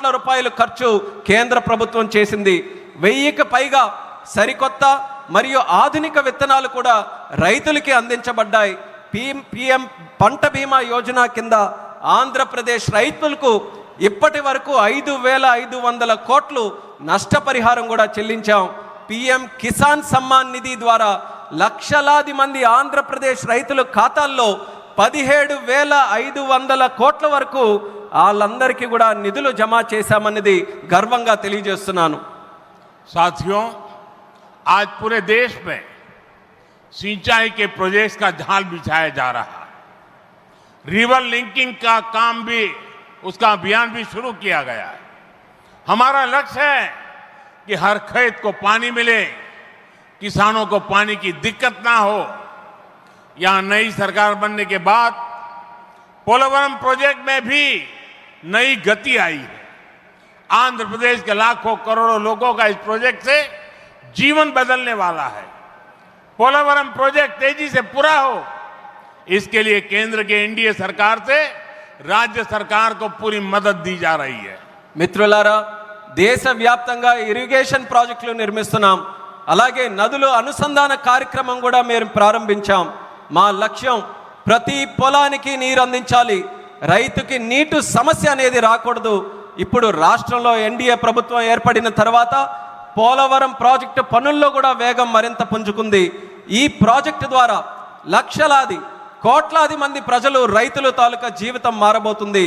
కోట్ల రూపాయలు ఖర్చు కేంద్ర ప్రభుత్వం చేసింది. వెయ్యికి పైగా సరికొత్త మరియు ఆధునిక విత్తనాలు కూడా రైతులకి అందించబడ్డాయి. పిఎం పిఎం పంట బీమా యోజన కింద ఆంధ్రప్రదేశ్ రైతులకు ఇప్పటి వరకు ఐదు వేల ఐదు వందల కోట్లు నష్టపరిహారం కూడా చెల్లించాం. పిఎం కిసాన్ సమ్మాన్ నిధి ద్వారా లక్షలాది మంది ఆంధ్రప్రదేశ్ రైతుల ఖాతాల్లో పదిహేడు వేల ఐదు వందల కోట్ల వరకు వాళ్ళందరికీ కూడా నిధులు జమ చేశామన్నది గర్వంగా తెలియజేస్తున్నాను साथियों आज पूरे देश में सिंचाई के प्रोजेक्ट्स का जाल बिछाया जा रहा है रिवर लिंकिंग का काम भी उसका अभियान भी शुरू किया गया है हमारा लक्ष्य है कि हर खेत को पानी मिले किसानों को पानी की दिक्कत ना हो यहां नई सरकार बनने के बाद पोलवरम प्रोजेक्ट में भी नई गति आई है आंध्र प्रदेश के लाखों करोड़ों लोगों का इस प्रोजेक्ट से जीवन बदलने वाला है पोलावरम प्रोजेक्ट तेजी से पूरा हो इसके लिए केंद्र के एनडीए सरकार से राज्य सरकार को पूरी मदद दी जा रही है మిత్రులారా దేశవ్యాప్తంగా ఇరిగేషన్ ప్రాజెక్టులు నిర్మిస్తున్నాం అలాగే నదులు అనుసంధాన కార్యక్రమం కూడా మేము ప్రారంభించాం మా లక్ష్యం ప్రతి పొలానికి నీరు అందించాలి రైతుకి నీటు సమస్య అనేది రాకూడదు. ఇప్పుడు రాష్ట్రంలో ఎన్డీఏ ప్రభుత్వం ఏర్పడిన తర్వాత పోలవరం ప్రాజెక్టు పనుల్లో కూడా వేగం మరింత పుంజుకుంది. ఈ ప్రాజెక్టు ద్వారా లక్షలాది కోట్లాది మంది ప్రజలు రైతులు తాలూకా జీవితం మారబోతుంది.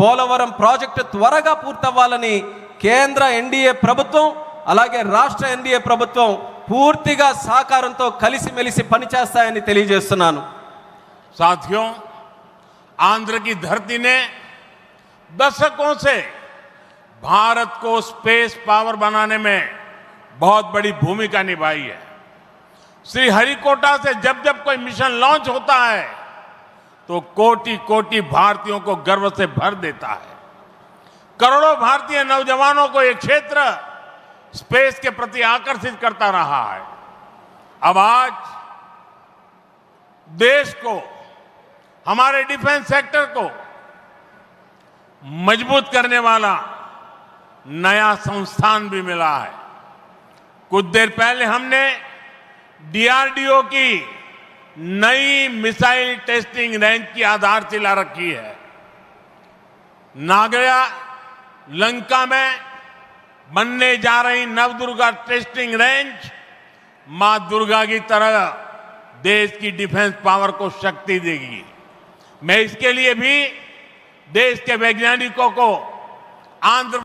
పోలవరం ప్రాజెక్టు త్వరగా పూర్తవ్వాలని కేంద్ర ఎన్డీఏ ప్రభుత్వం అలాగే రాష్ట్ర ఎన్డీఏ ప్రభుత్వం పూర్తిగా సహకారంతో కలిసిమెలిసి పనిచేస్తాయని తెలియజేస్తున్నాను. సాధ్యం. आंध्र की धरती ने दशकों से भारत को स्पेस पावर बनाने में बहुत बड़ी भूमिका निभाई है। श्री हरिकोटा से जब जब कोई मिशन लॉन्च होता है तो कोटि कोटि भारतीयों को गर्व से भर देता है। करोड़ों भारतीय नौजवानों को यह क्षेत्र स्पेस के प्रति आकर्षित करता रहा है। अब आज देश को हमारे डिफेंस सेक्टर को मज़बूत करने वाला नया संस्थान भी मिला है। कुछ देर पहले हमने डीआरडीओ की नई मिसाइल टेस्टिंग रेंज की आधारशिला रखी है। नागया लंका में बनने जा रही नवदुर्गा टेस्टिंग रेंज माँ दुर्गा की तरह देश की डिफेंस पावर को शक्ति देगी। मैं इसके लिए भी देश के वैज्ञानिकों को आंध्र